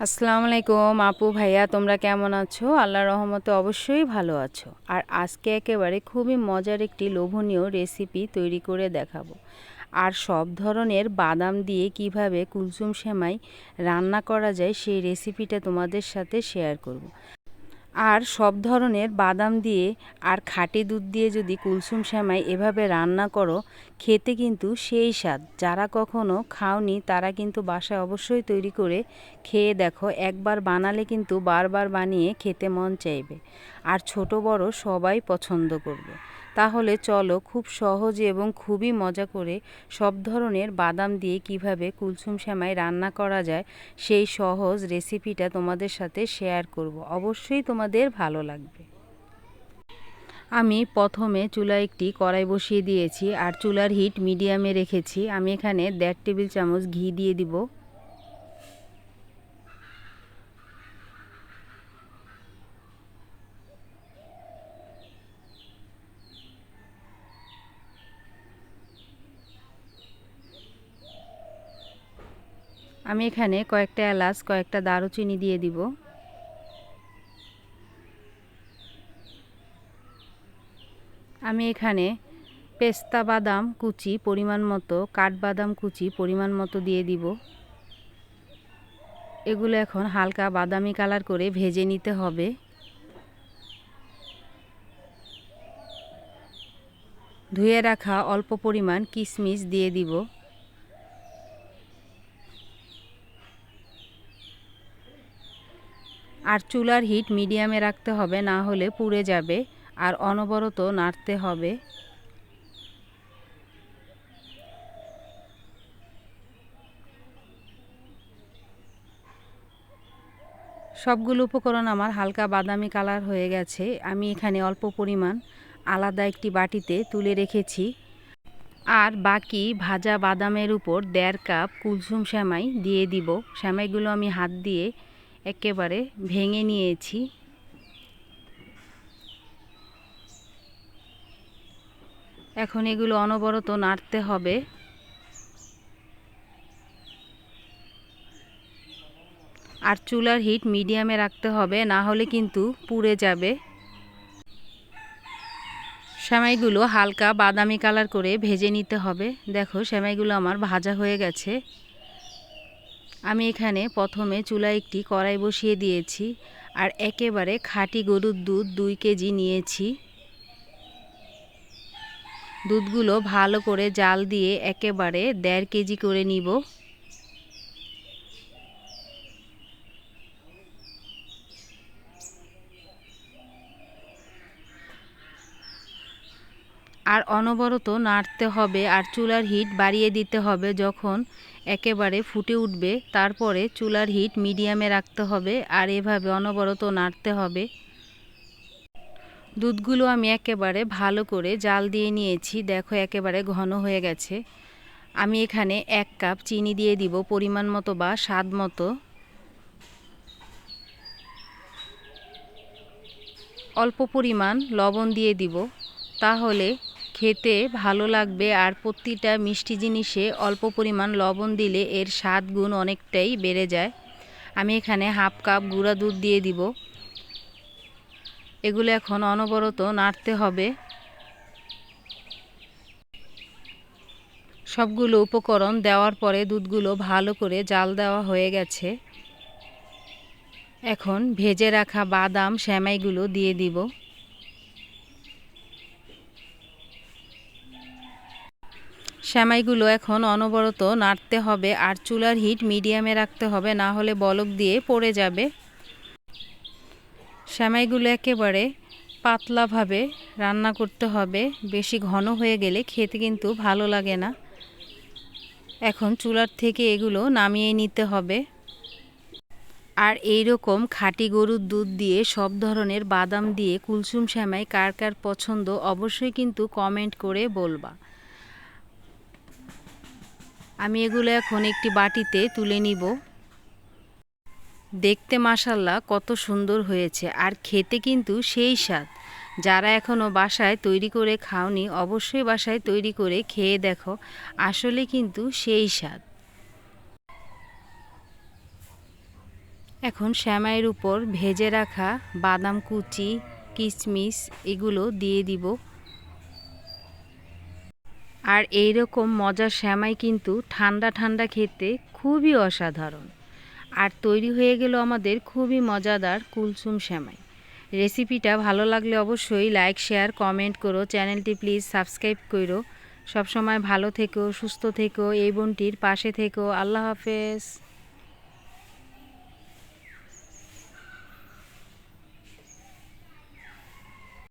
আসসালামু আলাইকুম আপু, ভাইয়া, তোমরা কেমন আছো? আল্লাহর রহমতে অবশ্যই ভালো আছো। আর আজকে একেবারে খুবই মজার একটি লোভনীয় রেসিপি তৈরি করে দেখাবো। আর সব ধরনের বাদাম দিয়ে কীভাবে কুলসুম সেমাই রান্না করা যায় সেই রেসিপিটা তোমাদের সাথে শেয়ার করব। আর সব ধরনের বাদাম দিয়ে আর খাটি দুধ দিয়ে যদি কুলসুম সেমাই এভাবে রান্না করো, খেতে কিন্তু সেই স্বাদ। যারা কখনো খাওনি, তারা কিন্তু বাসায় অবশ্যই তৈরি করে খেয়ে দেখো। একবার বানালে কিন্তু বারবার বানিয়ে খেতে মন চাইবে। আর ছোট বড় সবাই পছন্দ করবে। তাহলে চলো খুব সহজে এবং খুবই মজা করে সব ধরনের বাদাম দিয়ে কীভাবে কুলসুম সেমাই রান্না করা যায়, সেই সহজ রেসিপিটা তোমাদের সাথে শেয়ার করব। অবশ্যই তোমাদের ভালো লাগবে। আমি প্রথমে চুলা একটি কড়াই বসিয়ে দিয়েছি আর চুলার হিট মিডিয়ামে রেখেছি। আমি এখানে দেড় টেবিল চামচ ঘি দিয়ে দিব। আমি এখানে কয়েকটা এলাচ, কয়েকটা দারুচিনি দিয়ে দিব। আমি এখানে পেস্তা বাদাম কুচি পরিমাণ মতো, কাঠবাদাম কুচি পরিমাণ মতো দিয়ে দিব। এগুলো এখন হালকা বাদামি কালার করে ভেজে নিতে হবে। ধুয়ে রাখা অল্প পরিমাণ কিশমিশ দিয়ে দিব। আর চুলার হিট মিডিয়ামে রাখতে হবে, না হলে পুড়ে যাবে, আর অনবরত নাড়তে হবে। সবগুলো উপকরণ আমার হালকা বাদামি কালার হয়ে গেছে। আমি এখানে অল্প পরিমাণ আলাদা একটি বাটিতে তুলে রেখেছি। আর বাকি ভাজা বাদামের উপর দেড় কাপ কুলসুম শ্যামাই দিয়ে দিব। শ্যামাইগুলো আমি হাত দিয়ে একেবারে ভেঙে নিয়েছি। এখন এগুলো অনবরত নাড়তে হবে। আর চুলার হিট মিডিয়ামে রাখতে হবে, না হলে কিন্তু পুড়ে যাবে। সেমাইগুলো হালকা বাদামি কালার করে ভেজে নিতে হবে। দেখো, সেমাইগুলো আমার ভাজা হয়ে গেছে। আমি এখানে প্রথমে চুলায় একটি কড়াই বসিয়ে দিয়েছি আর একেবারে খাঁটি গরুর দুধ দুই কেজি নিয়েছি। দুধগুলো ভালো করে জাল দিয়ে একেবারে দেড় কেজি করে নিব। আর অনবরত নাড়তে হবে আর চুলার হিট বাড়িয়ে দিতে হবে যখন একেবারে ফুটে উঠবে। তারপরে চুলার হিট মিডিয়ামে রাখতে হবে আর এভাবে অনবরত নাড়তে হবে। দুধগুলো আমি একেবারে ভালো করে জাল দিয়ে নিয়েছি। দেখো একেবারে ঘন হয়ে গেছে। আমি এখানে এক কাপ চিনি দিয়ে দিব পরিমাণ মতো বা স্বাদ মতো। অল্প পরিমাণ লবণ দিয়ে দিব। তাহলে খেতে ভালো লাগবে আর প্রতিটা মিষ্টি জিনিসে অল্প পরিমাণ লবণ দিলে এর স্বাদ গুণ অনেকটাই বেড়ে যায়। আমি এখানে হাফ কাপ গুঁড়া দুধ দিয়ে দিব। এগুলো এখন অনবরত নাড়তে হবে। সবগুলো উপকরণ দেওয়ার পরে দুধগুলো ভালো করে জাল দেওয়া হয়ে গেছে। এখন ভেজে রাখা বাদাম শ্যামাইগুলো দিয়ে দিব। শ্যামাইগুলো এখন অনবরত নাড়তে হবে আর চুলার হিট মিডিয়ামে রাখতে হবে, না হলে বলক দিয়ে পড়ে যাবে। শ্যামাইগুলো একেবারে পাতলাভাবে রান্না করতে হবে। বেশি ঘন হয়ে গেলে খেতে কিন্তু ভালো লাগে না। এখন চুলার থেকে এগুলো নামিয়ে নিতে হবে। আর এই রকম খাঁটি গরুর দুধ দিয়ে সব ধরনের বাদাম দিয়ে কুলসুম শ্যামাই কার কার পছন্দ অবশ্যই কিন্তু কমেন্ট করে বলবা। আমি এগুলো এখন একটি বাটিতে তুলে নিব। দেখতে মাসাল্লাহ কত সুন্দর হয়েছে আর খেতে কিন্তু সেই স্বাদ। যারা এখনও বাসায় তৈরি করে খাওনি, অবশ্যই বাসায় তৈরি করে খেয়ে দেখো, আসলে কিন্তু সেই স্বাদ। এখন শ্যামাইয়ের উপর ভেজে রাখা বাদাম কুচি কিশমিশ এগুলো দিয়ে দিব। আর এই রকম মজার শ্যামাই কিন্তু ঠান্ডা ঠান্ডা খেতে খুবই অসাধারণ। আর তৈরি হয়ে গেল আমাদের খুবই মজাদার কুলসুম শ্যামাই। রেসিপিটা ভালো লাগলে অবশ্যই লাইক, শেয়ার, কমেন্ট করো। চ্যানেলটি প্লিজ সাবস্ক্রাইব করো। সবসময় ভালো থেকো, সুস্থ থেকো, এই বোনটির পাশে থেকো। আল্লাহ হাফেজ।